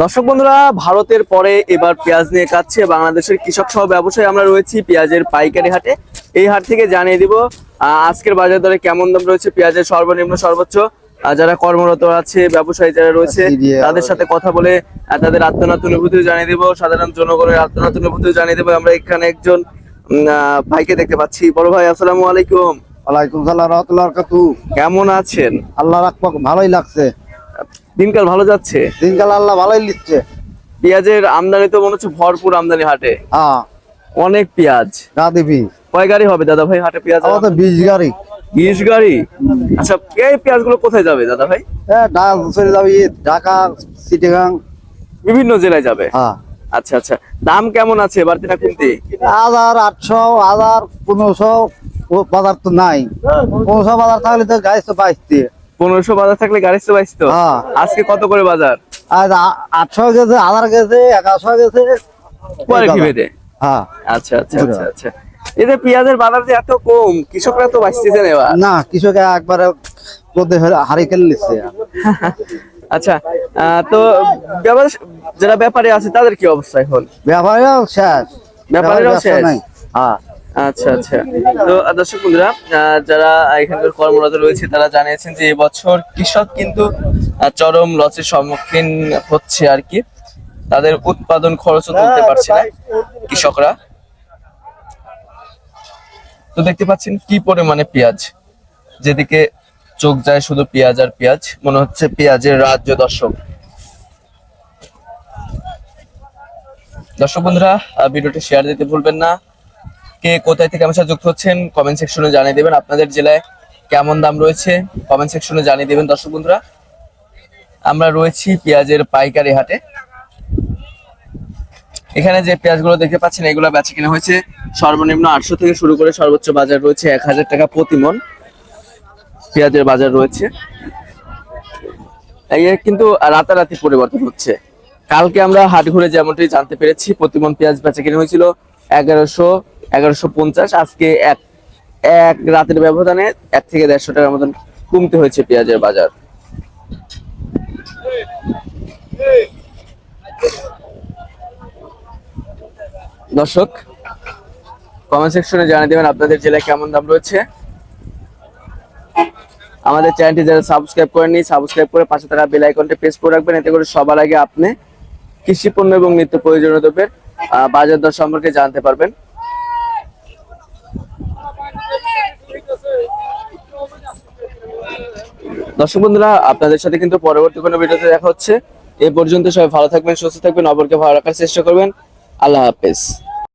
দর্শক বন্ধুরা ভারতের পরে এবার পেঁয়াজ নিয়ে কাচ্ছে বাংলাদেশের কৃষক সহ ব্যবসায়ী। আমরা রয়েছি পেঁয়াজের পাইকারি হাটে। এই হাট থেকে জানিয়ে দিব আজকের বাজার দরে কেমন দাম রয়েছে পেঁয়াজের সর্বনিম্ন সর্বোচ্চ? যারা কর্মরত আছে ব্যবসায়ী যারা রয়েছে তাদের সাথে কথা বলে তাদের আত্মনাত অনুভূতি জানিয়ে দিব। সাধারণ জনগণের আত্মনাত অনুভূতি জানিয়ে দেবো। আমরা এখানে একজন ভাইকে দেখতে পাচ্ছি। বড় ভাই আসসালামু আলাইকুম। ওয়ালাইকুম সালাম রহমতুল্লাহ কেমন আছেন? আল্লাহ ভালোই লাগছে। দিনকাল ভালো যাচ্ছে? দিনকাল আল্লাহ ভালোই লিখছে। পেঁয়াজের আমদানি তো মনে হচ্ছে ভরপুর আমদানি হাটে। হ্যাঁ। অনেক পেঁয়াজ। গা দিবি কয় গাড়ি হবে দাদা ভাই হাটে পেঁয়াজ? আমার তো বিশ গাড়ি। বিশ গাড়ি? আচ্ছা এই পেঁয়াজগুলো কোথায় যাবে দাদা ভাই? ঢাকা চলে যাবি ঢাকা চিটিগাং। বিভিন্ন জেলায় যাবে? হ্যাঁ। আচ্ছা আচ্ছা। দাম কেমন আছে বাড়তি না কমতি? হাজার আটশো হাজার পনেরোশো ও বাজার তো নাই। পনেরোশো বাজার থাকলে তো গাড়ি তো বাইশ দিয়ে। পনেরোশো বাজার থাকলে গাড়ি তো বাইশ তো? হ্যাঁ। আজকে কত করে বাজার? আটশো গেছে হাজার গেছে এগারোশো গেছে। কোয়ালিটি ভেদে হ্যাঁ। আচ্ছা আচ্ছা আচ্ছা আচ্ছা। পেঁয়াজের বাজার যে এত কম কৃষকরা তো এবার। না কৃষক একবারে খেলে নিচ্ছে। আচ্ছা তো যারা ব্যাপারী আছে তাদের কি অবস্থা এখন? শেষ। শেষ? নাই। হ্যাঁ। আচ্ছা আচ্ছা। তো দর্শক বন্ধুরা যারা এখানকার কর্মরত রয়েছে, তারা জানিয়েছেন যে এবছর কৃষক কিন্তু চরম লসের সম্মুখীন হচ্ছে আর কি। তাদের উৎপাদন খরচও তুলতে পারছে না কৃষকরা। তো দেখতে পাচ্ছেন কি পরিমাণে পেঁয়াজ। যেদিকে চোখ যায় শুধু পেঁয়াজ আর পেঁয়াজ, মনে হচ্ছে পেঁয়াজের রাজ্য দর্শক। দর্শক বন্ধুরা ভিডিওটি শেয়ার দিতে ভুলবেন না। কে কোথায় থেকে আমার সাথে যুক্ত হচ্ছেন কমেন্ট সেকশনে জানিয়ে দেবেন। আপনাদের জেলায় কেমন দাম রয়েছে কমেন্ট সেকশনে জানিয়ে দেবেন দর্শক বন্ধুরা। আমরা রয়েছি পেঁয়াজের পাইকারি হাটে। এখানে যে পেঁয়াজগুলো দেখতে পাচ্ছেন, এগুলো বেচা কেনা হয়েছে। সর্বনিম্ন আটশো থেকে শুরু করে সর্বোচ্চ বাজার রয়েছে এক হাজার টাকা প্রতি মন। পেঁয়াজের বাজার রয়েছে। কিন্তু রাতারাতি পরিবর্তন হচ্ছে। কালকে আমরা হাট ঘুরে যেমনটি জানতে পেরেছি প্রতিমন পেঁয়াজ বেচা কেনা হয়েছিল এগারোশো এগারোশো পঞ্চাশ, আজকে এক এক রাতের ব্যবধানে এক থেকে দেড়শো টাকার মতন কমতে হয়েছে পেঁয়াজের বাজার। দর্শক কমেন্ট সেকশনে জানিয়ে দেবেন আপনাদের জেলায় কেমন দাম রয়েছে। আমাদের চ্যানেলটি যারা সাবস্ক্রাইব করেননি সাবস্ক্রাইব করে পাশে থাকা বেল আইকনটি প্রেস করে রাখবেন, এতে করে সবার আগে আপনি কৃষি পণ্য এবং নিত্য প্রয়োজনীয় দ্রব্যের বাজার দর সম্পর্কে জানতে পারবেন। দর্শক বন্ধুরা, আপনাদের সাথে কিন্তু পরবর্তী কোনো ভিডিওতে দেখা হচ্ছে। এ পর্যন্ত সবাই ভালো থাকবেন, সুস্থ থাকবেন, অপরকে ভালো রাখার চেষ্টা করবেন। আল্লাহ হাফেজ।